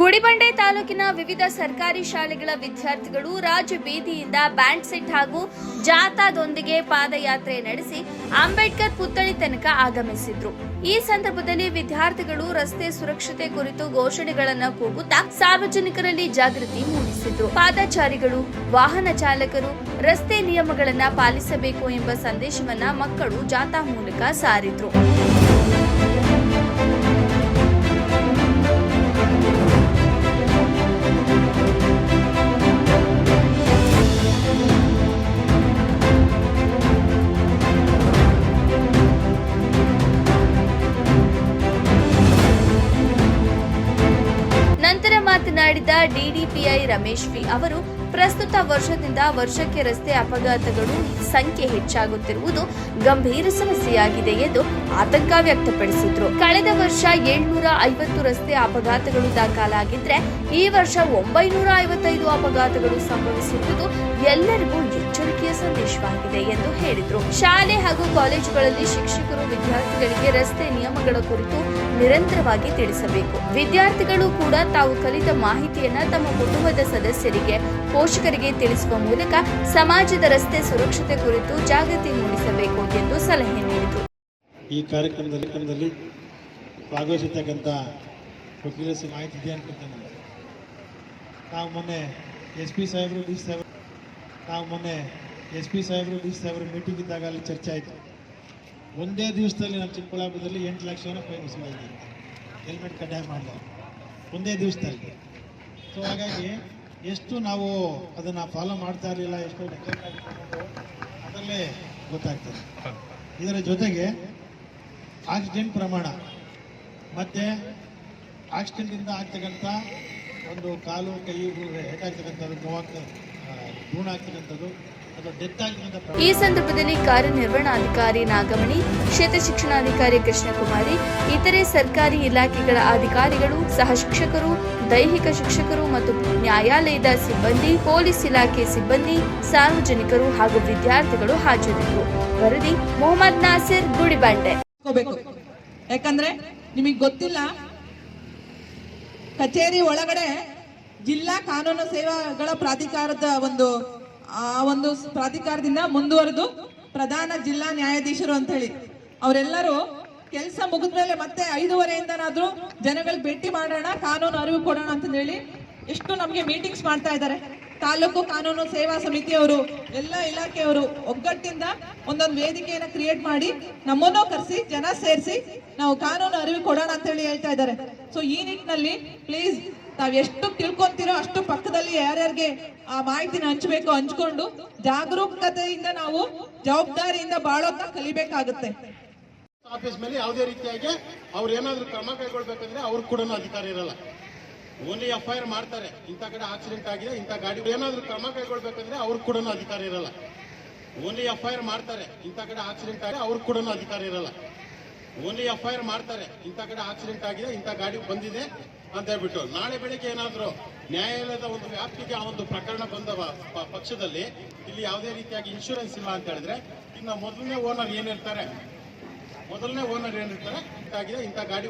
ಗುಡಿಬಂಡೆ ತಾಲೂಕಿನ ವಿವಿಧ ಸರ್ಕಾರಿ ಶಾಲೆಗಳ ವಿದ್ಯಾರ್ಥಿಗಳು ರಾಜ ಬೀದಿಯಿಂದ ಬ್ಯಾಂಡ್ ಸೆಟ್ ಹಾಗೂ ಜಾಥಾದೊಂದಿಗೆ ಪಾದಯಾತ್ರೆ ನಡೆಸಿ ಅಂಬೇಡ್ಕರ್ ಪುತ್ಥಳಿ ತನಕ ಆಗಮಿಸಿದ್ರು. ಈ ಸಂದರ್ಭದಲ್ಲಿ ವಿದ್ಯಾರ್ಥಿಗಳು ರಸ್ತೆ ಸುರಕ್ಷತೆ ಕುರಿತು ಘೋಷಣೆಗಳನ್ನು ಕೂಗುತ್ತಾ ಸಾರ್ವಜನಿಕರಲ್ಲಿ ಜಾಗೃತಿ ಮೂಡಿಸಿದ್ರು. ಪಾದಚಾರಿಗಳು, ವಾಹನ ಚಾಲಕರು ರಸ್ತೆ ನಿಯಮಗಳನ್ನ ಪಾಲಿಸಬೇಕು ಎಂಬ ಸಂದೇಶವನ್ನ ಮಕ್ಕಳು ಜಾಥಾ ಮೂಲಕ ಸಾರಿದ್ರು. ಮಾತನಾಡಿದ ಡಿಡಿಪಿಐ ರಮೇಶ್ ವಿ ಅವರು ಪ್ರಸ್ತುತ ವರ್ಷದಿಂದ ವರ್ಷಕ್ಕೆ ರಸ್ತೆ ಅಪಘಾತಗಳು ಸಂಖ್ಯೆ ಹೆಚ್ಚಾಗುತ್ತಿರುವುದು ಗಂಭೀರ ಸಮಸ್ಯೆಯಾಗಿದೆ ಎಂದು ಆತಂಕ ವ್ಯಕ್ತಪಡಿಸಿದ್ರು. ಕಳೆದ ವರ್ಷ ಏಳ್ನೂರ ಐವತ್ತು ರಸ್ತೆ ಅಪಘಾತಗಳು ದಾಖಲಾಗಿದ್ರೆ ಈ ವರ್ಷ ಒಂಬೈನೂರ ಐವತ್ತೈದು ಅಪಘಾತಗಳು ಸಂಭವಿಸಿರುವುದು ಎಲ್ಲರಿಗೂ ಎಚ್ಚರಿಕೆಯ ಸಂದೇಶವಾಗಿದೆ ಎಂದು ಹೇಳಿದ್ರು. ಶಾಲೆ ಹಾಗೂ ಕಾಲೇಜುಗಳಲ್ಲಿ ಶಿಕ್ಷಕರು ವಿದ್ಯಾರ್ಥಿಗಳಿಗೆ ರಸ್ತೆ ನಿಯಮಗಳ ಕುರಿತು ನಿರಂತರವಾಗಿ ತಿಳಿಸಬೇಕು. ವಿದ್ಯಾರ್ಥಿಗಳು ಕೂಡ ತಾವು ಕಲಿತ ಮಾಹಿತಿಯನ್ನ ತಮ್ಮ ಕುಟುಂಬದ ಸದಸ್ಯರಿಗೆ ಪೋಷಕರಿಗೆ ತಿಳಿಸುವ ಮೂಲಕ ಸಮಾಜದ ರಸ್ತೆ ಸುರಕ್ಷತೆ ಕುರಿತು ಜಾಗೃತಿ ಮೂಡಿಸಬೇಕು ಎಂದು ಸಲಹೆ ನೀಡಿದರು. ಈ ಕಾರ್ಯಕ್ರಮದಲ್ಲಿ ಭಾಗವಹಿಸತಕ್ಕಂಥ ಭಾಗವಹಿಸಿರ್ತಕ್ಕಂಥ ವಕೀಲ ಸಿ ಮಾಹಿತಿ ಇದೆ ಅನ್ಕೊಳ್ತೇನೆ ನಾನು. ನಾವು ಮೊನ್ನೆ ಎಸ್ ಪಿ ಸಾಹೇಬರು, ಡಿ ಸಾಹೇಬರು ನಾವು ಮೊನ್ನೆ ಎಸ್ ಪಿ ಸಾಹೇಬರು, ಡಿ ಸಾಹೇಬರು ಮೀಟಿಂಗ್ ಇದ್ದಾಗ ಅಲ್ಲಿ ಚರ್ಚೆ ಆಯಿತು. ಒಂದೇ ದಿವಸದಲ್ಲಿ ನಮ್ಮ ಚಿಕ್ಕಬಳ್ಳಾಪುರದಲ್ಲಿ ಎಂಟು ಲಕ್ಷವನ್ನು ಫೈನ್ ವಸೂಲಾಗಿದೆ ಹೆಲ್ಮೆಟ್ ಕಡ್ಡಾಯ ಮಾಡಿದ್ದಾರೆ ಒಂದೇ ದಿವಸದಲ್ಲಿ. ಸೊ ಹಾಗಾಗಿ ಎಷ್ಟು ನಾವು ಅದನ್ನು ಫಾಲೋ ಮಾಡ್ತಾ ಇರಲಿಲ್ಲ, ಎಷ್ಟು ಅದರಲ್ಲೇ ಗೊತ್ತಾಗ್ತದೆ. ಇದರ ಜೊತೆಗೆ ಆಕ್ಸಿಡೆಂಟ್ ಪ್ರಮಾಣ. ಮತ್ತು ಆಕ್ಸಿಡೆಂಟಿಂದ ಆಗ್ತಕ್ಕಂಥ ಒಂದು ಕಾಲು, ಕೈ ಹೇಟಾಗ್ತಕ್ಕಂಥದ್ದು ನೋವಾಗ್ತ ಭ್ರೂಣ ಈ ಸಂದರ್ಭದಲ್ಲಿ ಕಾರ್ಯನಿರ್ವಹಣಾಧಿಕಾರಿ ನಾಗಮಣಿ ಕ್ಷೇತ್ರ ಶಿಕ್ಷಣಾಧಿಕಾರಿ ಕೃಷ್ಣಕುಮಾರಿ ಇತರೆ ಸರ್ಕಾರಿ ಇಲಾಖೆಗಳ ಅಧಿಕಾರಿಗಳು ಸಹ ಶಿಕ್ಷಕರು ದೈಹಿಕ ಶಿಕ್ಷಕರು ಮತ್ತು ನ್ಯಾಯಾಲಯದ ಸಿಬ್ಬಂದಿ ಪೊಲೀಸ್ ಇಲಾಖೆ ಸಿಬ್ಬಂದಿ ಸಾರ್ವಜನಿಕರು ಹಾಗೂ ವಿದ್ಯಾರ್ಥಿಗಳು ಹಾಜರಿದ್ದರು. ವರದಿ ಮೊಹಮ್ಮದ್ ನಾಸಿರ್ ಗುಡಿಬಂಡೆ. ಯಾಕಂದ್ರೆ ನಿಮಗೆ ಗೊತ್ತಿಲ್ಲ ಕಚೇರಿ ಒಳಗಡೆ ಜಿಲ್ಲಾ ಕಾನೂನು ಸೇವೆಗಳ ಪ್ರಾಧಿಕಾರದ ಒಂದು, ಆ ಒಂದು ಪ್ರಾಧಿಕಾರದಿಂದ ಮುಂದುವರೆದು ಪ್ರಧಾನ ಜಿಲ್ಲಾ ನ್ಯಾಯಾಧೀಶರು ಅಂತ ಹೇಳಿ ಅವರೆಲ್ಲರೂ ಕೆಲಸ ಮುಗಿದ್ಮೇಲೆ ಮತ್ತೆ ಐದೂವರೆಯಿಂದನಾದ್ರೂ ಜನಗಳಿಗೆ ಭೇಟಿ ಮಾಡೋಣ, ಕಾನೂನು ಅರಿವು ಕೊಡೋಣ ಅಂತ ಹೇಳಿ ಎಷ್ಟು ನಮಗೆ ಮೀಟಿಂಗ್ಸ್ ಮಾಡ್ತಾ ಇದ್ದಾರೆ. ತಾಲೂಕು ಕಾನೂನು ಸೇವಾ ಸಮಿತಿಯವರು, ಎಲ್ಲ ಇಲಾಖೆಯವರು ಒಗ್ಗಟ್ಟಿಂದ ಒಂದೊಂದು ವೇದಿಕೆಯನ್ನು ಕ್ರಿಯೇಟ್ ಮಾಡಿ ನಮ್ಮನ್ನು ಕರೆಸಿ, ಜನ ಸೇರಿಸಿ ನಾವು ಕಾನೂನು ಅರಿವು ಕೊಡೋಣ ಅಂತ ಹೇಳಿ ಹೇಳ್ತಾ ಇದ್ದಾರೆ. ಸೊ ಈ ನಿಟ್ಟಿನಲ್ಲಿ ಪ್ಲೀಸ್ ತಾವ್ ಎಷ್ಟು ತಿಳ್ಕೊಂತೀರೋ ಅಷ್ಟು ಪಕ್ಕದಲ್ಲಿ ಯಾರ್ಯಾರಿಗೆ ಆ ಮಾಹಿತಿನ ಹಂಚ್ಬೇಕು ಹಂಚ್ಕೊಂಡು ಜಾಗರೂಕತೆಯಿಂದ ನಾವು ಜವಾಬ್ದಾರಿಯಿಂದ ಬಾಳೋಕ ಕಲಿಬೇಕಾಗುತ್ತೆ. ಆಫೀಸ್ ಮೇಲೆ ಯಾವುದೇ ರೀತಿಯಾಗಿ ಅವ್ರು ಏನಾದರೂ ಕ್ರಮ ಕೈಗೊಳ್ಬೇಕಂದ್ರೆ ಅವ್ರು ಕೂಡ ಅಧಿಕಾರ ಇರಲ್ಲ. ಓನ್ಲಿ ಎಫ್ ಐ ಆರ್ ಮಾಡ್ತಾರೆ. ಇಂಥ ಕಡೆ ಆಕ್ಸಿಡೆಂಟ್ ಆಗಿದೆ, ಇಂಥ ಗಾಡಿ ಏನಾದರೂ ಕ್ರಮ ಕೈಗೊಳ್ಬೇಕಂದ್ರೆ ಅವ್ರು ಕೂಡ ಅಧಿಕಾರ ಇರಲ್ಲ. ಓನ್ಲಿ ಎಫ್ ಐ ಆರ್ ಮಾಡ್ತಾರೆ. ಇಂಥ ಕಡೆ ಆಕ್ಸಿಡೆಂಟ್ ಆಗಿದೆ, ಅವ್ರು ಕೂಡ ಅಧಿಕಾರ ಇರಲ್ಲ. ಓನ್ಲಿ ಎಫ್ ಐ ಮಾಡ್ತಾರೆ. ಇಂಥ ಕಡೆ ಆಕ್ಸಿಡೆಂಟ್ ಆಗಿದೆ, ಇಂಥ ಗಾಡಿ ಬಂದಿದೆ ಅಂತ ಹೇಳ್ಬಿಟ್ಟು. ನಾಳೆ ಬೆಳಿಗ್ಗೆ ಏನಾದರೂ ನ್ಯಾಯಾಲಯದ ಒಂದು ವ್ಯಾಪ್ತಿಗೆ ಆ ಒಂದು ಪ್ರಕರಣ ಬಂದ ಪಕ್ಷದಲ್ಲಿ, ಇಲ್ಲಿ ಯಾವುದೇ ರೀತಿಯಾಗಿ ಇನ್ಶೂರೆನ್ಸ್ ಇಲ್ಲ ಅಂತ ಹೇಳಿದ್ರೆ, ಇನ್ನು ಮೊದಲನೇ ಓನರ್ ಏನಿರ್ತಾರೆ ಮೊದಲನೇ ಓನರ್ ಏನಿರ್ತಾರೆ ಇಂತಾಗಿದೆ ಇಂಥ ಗಾಡಿ